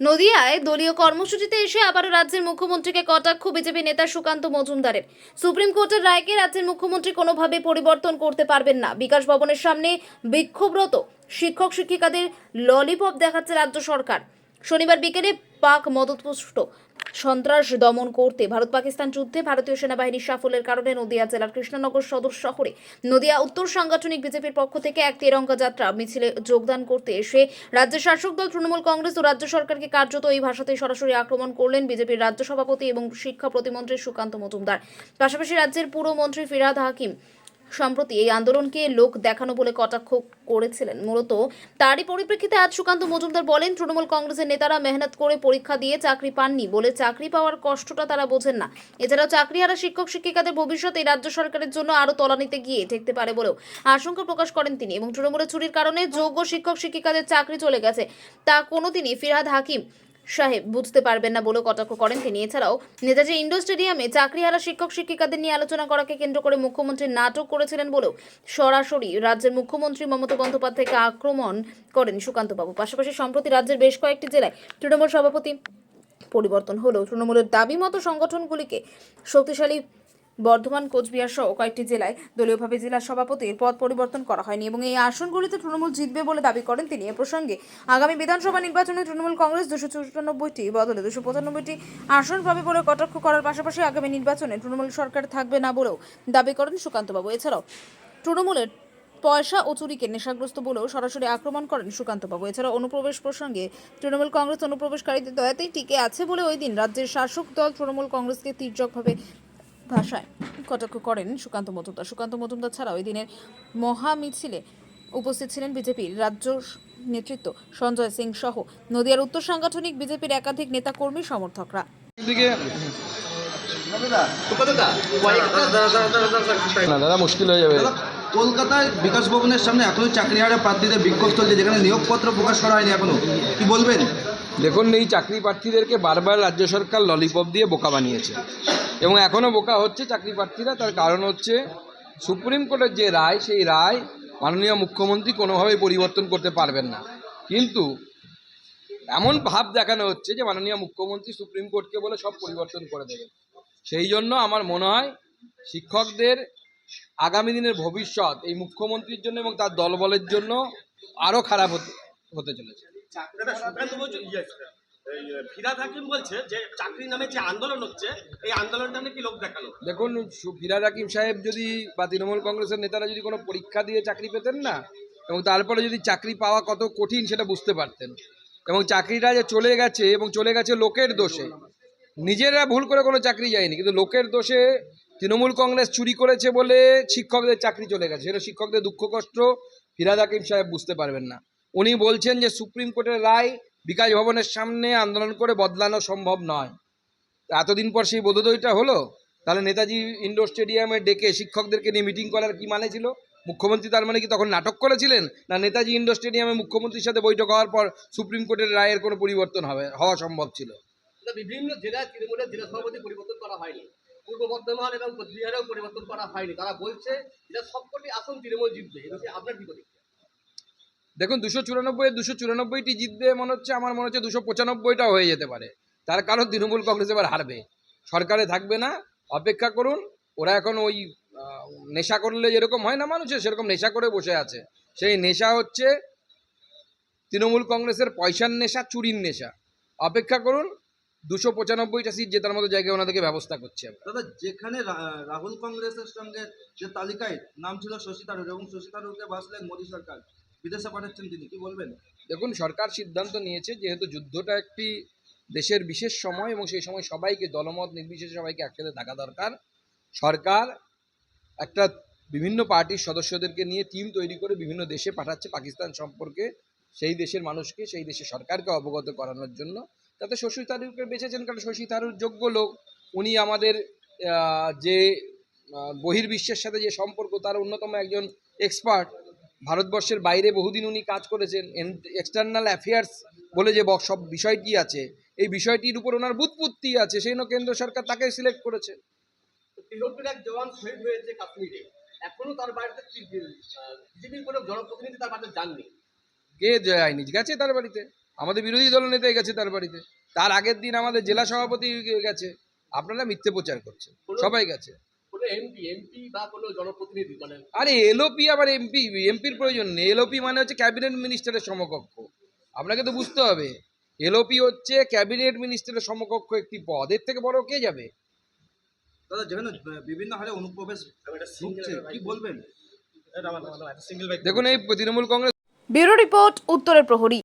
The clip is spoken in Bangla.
নদিয়ায় দলীয় কর্মসূচিতে এসে আবারও রাজ্যের মুখ্যমন্ত্রীকে কটাক্ষ, বিজেপি নেতা সুকান্ত মজুমদারের। সুপ্রিম কোর্টের রায়কে রাজ্যের মুখ্যমন্ত্রী কোনোভাবে পরিবর্তন করতে পারবেন না। বিকাশ ভবনের সামনে বিক্ষোভরত শিক্ষক শিক্ষিকাদের ললিপপ দেখাচ্ছে রাজ্য সরকার। শনিবার বিকেলে পাক মদতপুষ্ট। সন্ত্রাস দমন করতে ভারত পাকিস্তান যুদ্ধে ভারতীয় সেনাবাহিনীর সাফল্যের কারণে নদিয়া জেলার কৃষ্ণনগর সদর শহরে নদিয়া উত্তর সাংগঠনিক বিজেপির পক্ষ থেকে এক তেরঙ্গা যাত্রা, মিছিলে যোগদান করতে এসে রাজ্যের শাসক দল তৃণমূল কংগ্রেস ও রাজ্য সরকারকে কার্যত এই ভাষাতে সরাসরি আক্রমণ করলেন বিজেপির রাজ্য সভাপতি এবং শিক্ষা প্রতিমন্ত্রী সুকান্ত মজুমদার। পাশাপাশি রাজ্যের পুরমন্ত্রী ফিরাদ হাকিম সম্প্রতি এই আন্দোলনকে লোক দেখানো বলে কটাক্ষ করেছিলেন। মূলত তারই পরিপ্রেক্ষিতে আজ সুকান্ত মজুমদার বলেন, তৃণমূল কংগ্রেসের নেতারা মেহনত করে পরীক্ষা দিয়ে চাকরি পাননি বলে চাকরি পাওয়ার কষ্টটা তারা বোঝেন না। এছাড়াও চাকরি চাকরিহারা শিক্ষক, শিক্ষিকাদের ভবিষ্যৎ এই রাজ্য সরকারের জন্য আরও তলানিতে গিয়ে ঠেকতে পারে বলেও আশঙ্কা প্রকাশ করেন তিনি এবং তৃণমূলের চুরির কারণে যোগ্য শিক্ষক, শিক্ষিকাদের চাকরি চলে গেছে। তা কোনোদিনই ফিরহাদ হাকিম সাহেব বুঝতে পারবেন না বলেও কটাক্ষ করেন তিনি। এছাড়াও নেতাজি ইন্ডোর স্টেডিয়ামে চাকরি চাকরিহারা শিক্ষক শিক্ষিকাদের নিয়ে আলোচনা করাকে কেন্দ্র করে মুখ্যমন্ত্রী নাটক করেছিলেন বলেও সরাসরি রাজ্যের মুখ্যমন্ত্রী মমতা বন্দ্যোপাধ্যায়কে আক্রমণ করেন সুকান্তবাবু। পাশাপাশি সম্প্রতি রাজ্যের বেশ কয়েকটি জেলায় তৃণমূল সভাপতি পরিবর্তন হলেও তৃণমূলের দাবি মতো সংগঠনগুলিকে শক্তিশালী বর্ধমান, কোচবিহার সহ কয়েকটি জেলায় দলীয়ভাবে জেলা সভাপতির পদ পরিবর্তন করা হয়নি এবং এই আসনগুলিতে তৃণমূল জিতবে বলে দাবি করেন তিনি। এ প্রসঙ্গে আগামী বিধানসভা নির্বাচনে তৃণমূল কংগ্রেস দুশো চুরানব্বইটি, বদলে দুশো পঁচানব্বইটি আসন পাবে বলে কটাক্ষ করার পাশাপাশি আগামী নির্বাচনে তৃণমূল সরকার থাকবে না বলেও দাবি করেন সুকান্তবাবু। এছাড়াও তৃণমূলের পয়সা ও চুরিকে নেশাগ্রস্ত বলেও সরাসরি আক্রমণ করেন সুকান্তবাবু। এছাড়া অনুপ্রবেশ প্রসঙ্গে তৃণমূল কংগ্রেস অনুপ্রবেশকারীদের দয়াতেই টিকে আছে বলে ওই দিন রাজ্যের শাসক দল তৃণমূল কংগ্রেসকে তীর্যকভাবে ভাষায় কটাক্ষ করেন সুকান্ত মজুমদার। সুকান্ত মজুমদার ছাড়া ওই দিনের মহা মিছিলে উপস্থিত ছিলেন বিজেপির রাজ্য নেতৃত্ব সঞ্জয় সিং সহ নদিয়ার উত্তর সাংগঠনিক বিজেপির একাধিক নেতাকর্মী সমর্থকরা। দিকে দাদা মুশকিল হয়ে যাবে। কলকাতায় বিকাশ ভবনের সামনে এখনও চাকরি হারা প্রার্থীদের বিক্ষোভ চলছে যেখানে নিয়োগপত্র প্রকাশ করা হয়নি এখনও। কি বলবেন? দেখুন এই চাকরি প্রার্থীদেরকে বারবার রাজ্য সরকার ললিপপ দিয়ে বোকা বানিয়েছে। এবং এখনও বোকা হচ্ছে চাকরি প্রার্থীরা। তার কারণ হচ্ছে, সুপ্রিম কোর্টের যে রায়, সেই রায় মাননীয় মুখ্যমন্ত্রী কোনোভাবেই পরিবর্তন করতে পারবেন না। কিন্তু এমন ভাব দেখানো হচ্ছে যে, মাননীয় মুখ্যমন্ত্রী সুপ্রিম কোর্টকে বলে সব পরিবর্তন করে দেবেন। সেই জন্য আমার মনে হয়, শিক্ষকদের আগামী দিনের ভবিষ্যৎ এই মুখ্যমন্ত্রীর জন্য এবং তার দলবলের জন্য আরও খারাপ হতে হতে চলেছে। সুকান্ত বলছে ফিরাদ হাকিম বলছে যে চাকরি নামে যে আন্দোলন হচ্ছে এই আন্দোলনটা নাকি লোক দেখানো ফিরাদ হাকিম সাহেব যদি বা তৃণমূল কংগ্রেসের নেতারা যদি কোনো পরীক্ষা দিয়ে চাকরি পেতেন না এবং তারপরে যদি চাকরি পাওয়া কত কঠিন সেটা বুঝতে পারতেন। এবং চাকরিটা যে চলে গেছে এবং চলে গেছে লোকের দোষে নিজেরা ভুল করে কোনো চাকরি যায়নি কিন্তু লোকের দোষে তৃণমূল কংগ্রেস চুরি করেছে বলে শিক্ষকদের চাকরি চলে গেছে। সেটা শিক্ষকদের দুঃখ কষ্ট ফিরাদ হাকিম সাহেব বুঝতে পারবেন না। উনি বলছেন যে সুপ্রিম কোর্টের রায় বিকাশ ভবনের সামনে আন্দোলন করে বদলানো সম্ভব নয়। এতদিন পর সেই বোধোদয়টা হলো? তাহলে নেতাজি ইন্ডোর স্টেডিয়ামে ডেকে শিক্ষকদেরকে নিয়ে মিটিং করার কি মানে ছিল? মুখ্যমন্ত্রী তার মানে কি তখন নাটক করেছিলেন? না নেতাজি ইন্ডোর স্টেডিয়ামে মুখ্যমন্ত্রীর সাথে বৈঠক হওয়ার পর সুপ্রিম কোর্টের রায়ের কোনো পরিবর্তন হবে, হওয়া সম্ভব ছিল? বিভিন্ন জেলায় তৃণমূলের জেলা সভাপতি পরিবর্তন করা হয়নি। পূর্ব বর্ধমান এবং কোচবিহারেও পরিবর্তন করা হয়নি। তারা বলছে যে সবকটি আসন তৃণমূল জিতবে। আপনার প্রতিক্রিয়া? দেখুন, দুশো চুরানব্বই দুশো চুরানব্বইটি জিতবে মনে হচ্ছে, আমার মনে হচ্ছে দুশো পঁচানব্বইটাও হয়ে যেতে পারে। তার কারণ তৃণমূল কংগ্রেস এবার হারবে। সরকারে থাকবে না, অপেক্ষা করুন, ওরা এখন ওই নেশা করলে যেরকম হয় না মানুষের, সেরকম নেশা করে বসে আছে। সেই নেশা হচ্ছে তৃণমূল কংগ্রেসের পয়সার নেশা, চুরির নেশা। অপেক্ষা করুন, দুশো পঁচানব্বইটা সিট জেতার মতো জায়গায় ওনাদেরকে ব্যবস্থা করছে দাদা, যেখানে রাহুল কংগ্রেসের সঙ্গে যে তালিকায়, নাম ছিল শশী থারুর এবং শশী থারুরকে বাসলেন মোদী সরকার। বিদেশে পাঠাচ্ছেন তিনি, কি বলবেন? দেখুন, সরকার সিদ্ধান্ত নিয়েছে যেহেতু যুদ্ধটা একটি দেশের বিশেষ সময় এবং সেই সময় সবাইকে দলমত, নির্বিশেষে সবাইকে একসাথে থাকা দরকার। সরকার একটা বিভিন্ন পার্টির সদস্যদেরকে নিয়ে টিম তৈরি করে বিভিন্ন দেশে পাঠাচ্ছে পাকিস্তান সম্পর্কে, সেই দেশের মানুষকে, সেই দেশের সরকারকে অবগত করানোর জন্য তাতে শশী থারুরকে বেঁচেছেন কারণ শশী থারুর যোগ্য লোক। উনি আমাদের যে বহির্বিশ্বের সাথে যে সম্পর্ক, তার অন্যতম একজন এক্সপার্ট ভারতবর্ষের বাইরে বহুদিন উনি কাজ করেছেন এক্সটার্নাল অ্যাফেয়ার্স বলে যে সব বিষয়টি আছে এই বিষয়টির উপর ওনার বুৎপত্তি আছে সেই কেন্দ্র সরকার তাকে সিলেক্ট করেছে। তিরোপির এক জওয়ান শহীদ হয়েছে কাশ্মীরে এখনও তার বাড়িতে বিজেপির কোনো জনপ্রতিনিধি তার বাড়িতে যাননি? কে যায়নি? গেছে তার বাড়িতে। আমাদের বিরোধী দল নেতাই গেছে তার বাড়িতে। তার আগের দিন আমাদের জেলা সভাপতি গেছে। আপনারা মিথ্যে প্রচার করছেন। সবাই গেছে। এমপি এমপি বা কোনো জনপ্রতিনিধি মানে আরে এলওপি আবার এমপি এমপির প্রয়োজন নেই। এলওপি মানে হচ্ছে ক্যাবিনেট মিনিস্টারের সমকক্ষ। আপনাকে তো বুঝতে হবে এলওপি হচ্ছে ক্যাবিনেট মিনিস্টারের সমকক্ষ একটি পদ। এর থেকে বড় কে যাবে? দাদা যেখানে বিভিন্ন হারে অনুপ্রবেশ কি বলবেন? দেখুন এই তৃণমূল কংগ্রেস ব্যুরো রিপোর্ট উত্তরের প্রহরী।